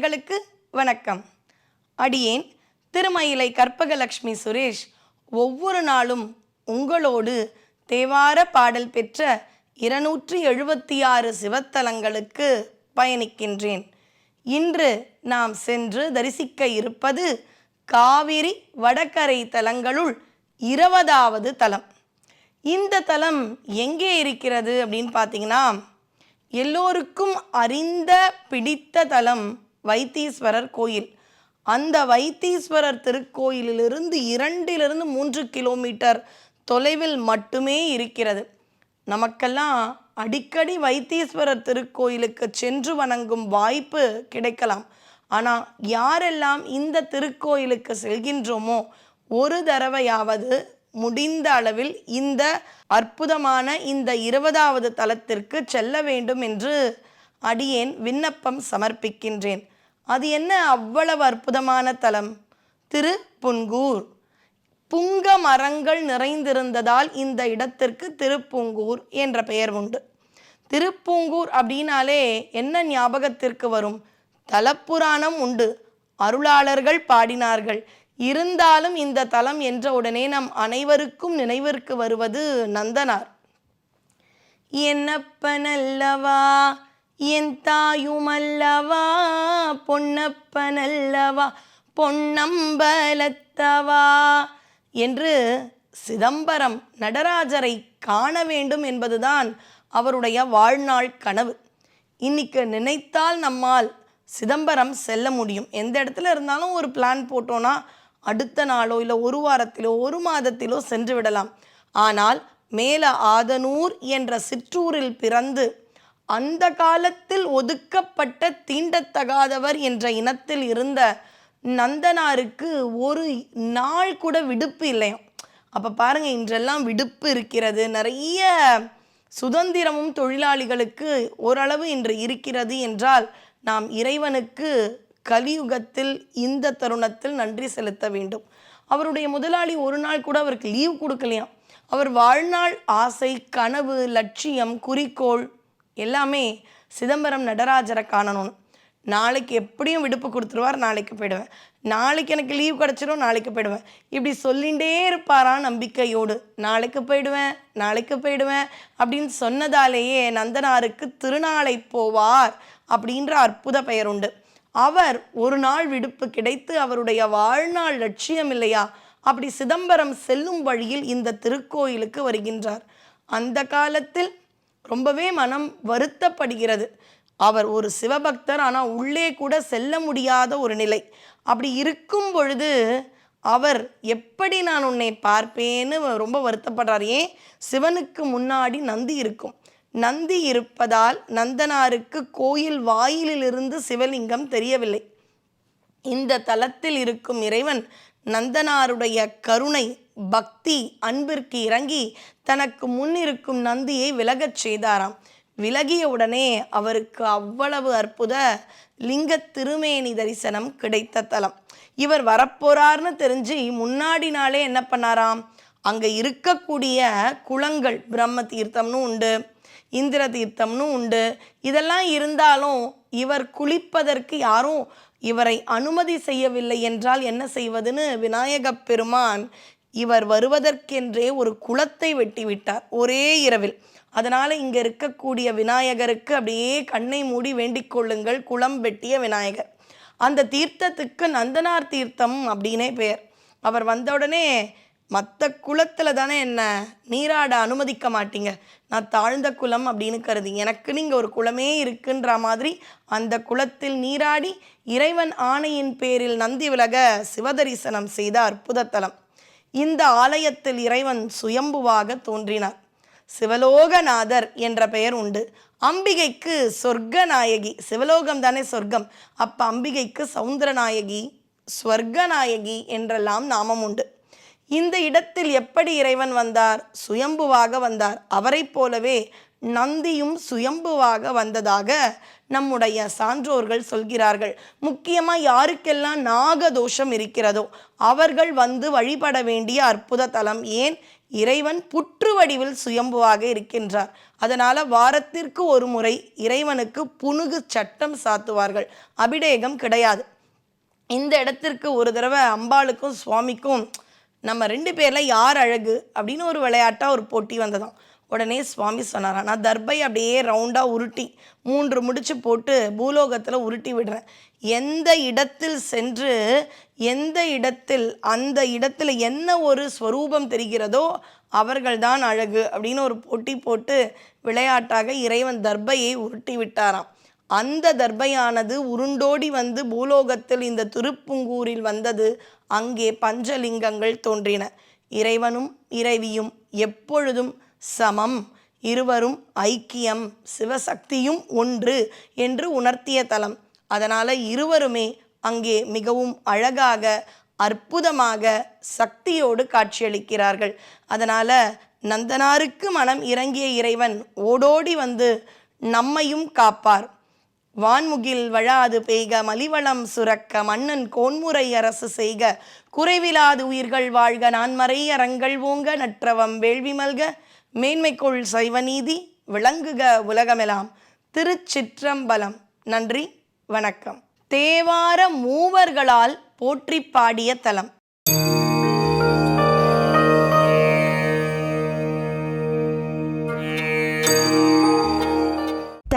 நேயர்களுக்கு வணக்கம். அடியேன் திருமயிலை கற்பகலக்ஷ்மி சுரேஷ் ஒவ்வொரு நாளும் உங்களோடு தேவார பாடல் பெற்ற இருநூற்றி எழுபத்தி ஆறு சிவத்தலங்களுக்கு பயணிக்கின்றேன். இன்று நாம் சென்று தரிசிக்க இருப்பது காவிரி வடகரை தலங்களுள் இருபதாவது தலம். இந்த தலம் எங்கே இருக்கிறது அப்படின்னு பார்த்தீங்கன்னா எல்லோருக்கும் அறிந்த பிடித்த தலம் வைத்தீஸ்வரர் கோயில். அந்த வைத்தீஸ்வரர் திருக்கோயிலிலிருந்து இரண்டிலிருந்து மூன்று கிலோமீட்டர் தொலைவில் மட்டுமே இருக்கிறது. நமக்கெல்லாம் அடிக்கடி வைத்தீஸ்வரர் திருக்கோயிலுக்கு சென்று வணங்கும் வாய்ப்பு கிடைக்கலாம். ஆனால் யாரெல்லாம் இந்த திருக்கோயிலுக்கு செல்கின்றோமோ ஒரு தடவையாவது முடிந்த அளவில் இந்த அற்புதமான இந்த இருபதாவது தலத்திற்கு செல்ல வேண்டும் என்று அடியேன் விண்ணப்பம் சமர்ப்பிக்கின்றேன். அது என்ன அவ்வளவு அற்புதமான தலம்? திருப்புன்கூர் புங்க மரங்கள் நிறைந்திருந்ததால் இந்த இடத்திற்கு திருப்பூங்கூர் என்ற பெயர் உண்டு. திருப்பூங்கூர் அப்படின்னாலே என்ன ஞாபகத்திற்கு வரும்? தலப்புராணம் உண்டு. அருளாளர்கள் பாடினார்கள். இருந்தாலும் இந்த தலம் என்ற உடனே நம் அனைவருக்கும் நினைவிற்கு வருவது நந்தனார். என்னப்பனல்லவா? என் தாயுமல்லவா பொன்னப்பனல்லவா பொன்னம்பலத்தவா என்று சிதம்பரம் நடராஜரை காண வேண்டும் என்பதுதான் அவருடைய வாழ்நாள் கனவு. இன்னைக்கு நினைத்தால் நம்மால் சிதம்பரம் செல்ல முடியும். எந்த இடத்துல இருந்தாலும் ஒரு பிளான் போட்டோன்னா அடுத்த நாளோ இல்லை ஒரு வாரத்திலோ ஒரு மாதத்திலோ சென்று விடலாம். ஆனால் மேல ஆதனூர் என்ற சிற்றூரில் பிறந்து அந்த காலத்தில் ஒதுக்கப்பட்ட தீண்டத்தகாதவர் என்ற இனத்தில் இருந்த நந்தனாருக்கு ஒரு நாள் கூட விடுப்பு இல்லையாம். அப்போ பாருங்கள் இன்றெல்லாம் விடுப்பு இருக்கிறது. நிறைய சுதந்திரமும் தொழிலாளிகளுக்கு ஓரளவு இன்று இருக்கிறது என்றால் நாம் இறைவனுக்கு கலியுகத்தில் இந்த தருணத்தில் நன்றி செலுத்த வேண்டும். அவருடைய முதலாளி ஒரு நாள் கூட அவருக்கு லீவ் கொடுக்கலையாம். அவர் வாழ்நாள் ஆசை கனவு லட்சியம் குறிக்கோள் எல்லாமே சிதம்பரம் நடராஜரை காணணும்னு நாளைக்கு எப்படியும் விடுப்பு கொடுத்துருவார் நாளைக்கு போயிடுவேன். நாளைக்கு எனக்கு லீவ் கிடச்சிரும் நாளைக்கு போயிடுவேன். இப்படி சொல்லிகிட்டே இருப்பாரா நம்பிக்கையோடு. நாளைக்கு போயிடுவேன் நாளைக்கு போயிடுவேன் அப்படின்னு சொன்னதாலேயே நந்தனாருக்கு திருநாளை போவார் அப்படின்ற அற்புத பெயர் உண்டு. அவர் ஒரு நாள் விடுப்பு கிடைத்து அவருடைய வாழ்நாள் லட்சியம் இல்லையா? அப்படி சிதம்பரம் செல்லும் வழியில் இந்த திருக்கோயிலுக்கு வருகின்றார். அந்த காலத்தில் ரொம்பவே மனம் வருத்தப்படுகிறது. அவர் ஒரு சிவபக்தர் ஆனால் உள்ளே கூட செல்ல முடியாத ஒரு நிலை. அப்படி இருக்கும் பொழுது அவர் எப்படி நான் உன்னை பார்ப்பேன்னு ரொம்ப வருத்தப்படுறார். ஏன்? சிவனுக்கு முன்னாடி நந்தி இருக்கும். நந்தி இருப்பதால் நந்தனாருக்கு கோயில் வாயிலிலிருந்து சிவலிங்கம் தெரியவில்லை. இந்த தலத்தில் இருக்கும் இறைவன் நந்தனாருடைய கருணை பக்தி அன்பிற்கு இறங்கி தனக்கு முன் இருக்கும் நந்தியை விலகச் செய்தாராம். விலகிய உடனே அவருக்கு அவ்வளவு அற்புத லிங்க திருமேனி தரிசனம் கிடைத்த தலம். இவர் வரப்போறார்னு தெரிஞ்சு முன்னாடி நாளே என்ன பண்ணாராம்? அங்கே இருக்கக்கூடிய குளங்கள் பிரம்ம தீர்த்தம்னு உண்டு இந்திர தீர்த்தம்னு உண்டு. இதெல்லாம் இருந்தாலும் இவர் குளிப்பதற்கு யாரும் இவரை அனுமதி செய்யவில்லை என்றால் என்ன செய்வதுன்னு விநாயகப் பெருமான் இவர் வருவதற்கென்றே ஒரு குளத்தை வெட்டி விட்டார் ஒரே இரவில். அதனால் இங்கே இருக்கக்கூடிய விநாயகருக்கு அப்படியே கண்ணை மூடி வேண்டிக் கொள்ளுங்கள் குளம் வெட்டிய விநாயகர். அந்த தீர்த்தத்துக்கு நந்தனார் தீர்த்தம் அப்படின்னே பெயர். அவர் வந்தவுடனே மற்ற குளத்தில் தானே என்ன நீராட அனுமதிக்க மாட்டீங்க. நான் தாழ்ந்த குளம் அப்படின்னு கருதி எனக்கு நீங்கள் ஒரு குளமே இருக்குன்ற மாதிரி அந்த குளத்தில் நீராடி இறைவன் ஆணையின் பேரில் நந்தி விலக சிவதரிசனம் செய்த அற்புதத்தலம். தலம் இந்த ஆலயத்தில் இறைவன் சுயம்புவாக தோன்றினார். சிவலோகநாதர் என்ற பெயர் உண்டு. அம்பிகைக்கு சொர்க்கநாயகி. சிவலோகம் தானே சொர்க்கம். அப்போ அம்பிகைக்கு சவுந்தரநாயகி ஸ்வர்கநாயகி என்றெல்லாம் நாமம் உண்டு. இந்த இடத்தில் எப்படி இறைவன் வந்தார்? சுயம்புவாக வந்தார். அவரைப் போலவே நந்தியும் சுயம்புவாக வந்ததாக நம்முடைய சான்றோர்கள் சொல்கிறார்கள். முக்கியமாக யாருக்கெல்லாம் நாகதோஷம் இருக்கிறதோ அவர்கள் வந்து வழிபட வேண்டிய அற்புத தலம் ஏன்? இறைவன் புற்று வடிவில் சுயம்புவாக இருக்கின்றார். அதனால் வாரத்திற்கு ஒரு முறை இறைவனுக்கு புனுகு சட்டம் சாத்துவார்கள். அபிடேகம் கிடையாது. இந்த இடத்திற்கு ஒரு தடவை அம்பாளுக்கும் சுவாமிக்கும் நம்ம ரெண்டு பேரில் யார் அழகு அப்படின்னு ஒரு விளையாட்டாக ஒரு போட்டி வந்ததாம். உடனே சுவாமி சொன்னாராம் நான் தர்பை அப்படியே ரவுண்டாக உருட்டி மூன்று முடிச்சு போட்டு பூலோகத்தில் உருட்டி விடுறேன். எந்த இடத்தில் சென்று எந்த இடத்தில் அந்த இடத்துல என்ன ஒரு ஸ்வரூபம் தெரிகிறதோ அவர்கள்தான் அழகு அப்படின்னு ஒரு போட்டி போட்டு விளையாட்டாக இறைவன் தர்பையை உருட்டி விட்டாராம். அந்த தர்பையானது உருண்டோடி வந்து பூலோகத்தில் இந்த திருப்புங்கூரில் வந்தது. அங்கே பஞ்சலிங்கங்கள் தோன்றின. இறைவனும் இறைவியும் எப்பொழுதும் சமம். இருவரும் ஐக்கியம். சிவசக்தியும் ஒன்று என்று உணர்த்திய தலம். அதனால் இருவருமே அங்கே மிகவும் அழகாக அற்புதமாக சக்தியோடு காட்சியளிக்கிறார்கள். அதனால் நந்தனாருக்கு மனம் இறங்கிய இறைவன் ஓடோடி வந்து நம்மையும் காப்பார். வான்முகில் வழாது பெய்க மலிவளம் சுரக்க மன்னன் கோன்முறை அரசு செய்க. குறைவிலாது உயிர்கள் வாழ்க நான்மறை அறங்கள் ஓங்க நற்றவம் வேள்வி மல்க. மேன்மைக்குள் சைவநீதி விளங்குக உலகமெல்லாம் திருச்சிற்றம்பலம். நன்றி வணக்கம். தேவார மூவர்களால் போற்றி பாடிய தலம்.